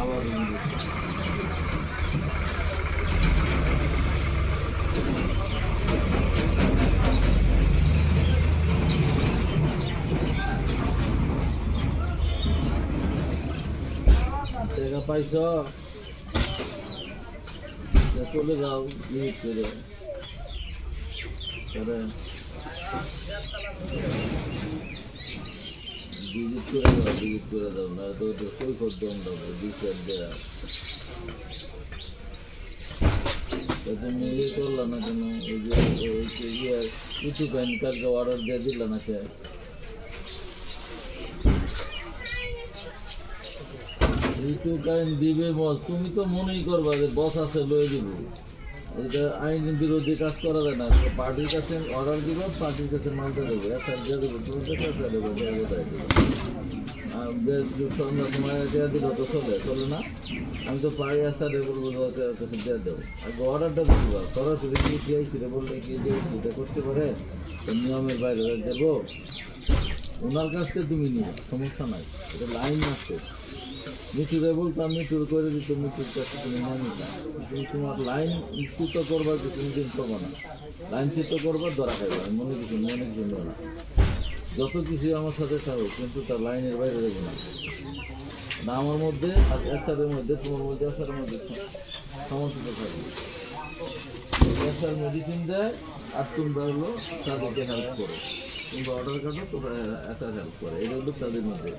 আবার Pega paisó. চলে যাও করে তো তো কই করতে দাও ডিজিট দেয়া তা তুমি ইয়ে করলা না কেন ওই যে ইয়ে ইউটিউব অর্ডার দিয়ে দিলা না ইউটিউব প্যান দিবে বস, তুমি তো মনেই করবা যে বস আছে, লয়ে দিব। এটা আইন বিরোধী কাজ করা যায় না। পার্টির কাছে অর্ডার দিব পার্টির কাছে মালটা দেবো। দিয়ে দেবো তুমি কাছে একটা দেবো সন্ধ্যা সময় দিল তো চলে না? আমি তো বলব দিয়ে দেবো। অর্ডারটা রে, বললে কি করতে পারে? তো নিয়মের বাইরে দেবো। ওনার কাছ থেকে তুমি নিও, সমস্যা নাই। এটা লাইন আছে। মিঠুরে বলতাম, মিঠুর করে দিত, মিঠুর কাছে তুমি না নিতা তুমি তোমার লাইন চ্যুত করবার কিছু দিন করব না। লাইন চ্যুত করবার দরা খাইবে আমি মনে কিছু মনে কিছু নেব না যত কিছু আমার সাথে থাকুক, কিন্তু তার লাইনের বাইরে দেবো না। না আমার মধ্যে, আর এসারের মধ্যে, তোমার মধ্যে, এসারের মধ্যে সমস্যা থাকবে। এসার মেডিসিন দেয়, আর তোমরা হলো তাদেরকে হেল্প করো। কাটো তোমরা এসার হেল্প করে এটা হলো তাদের মধ্যে।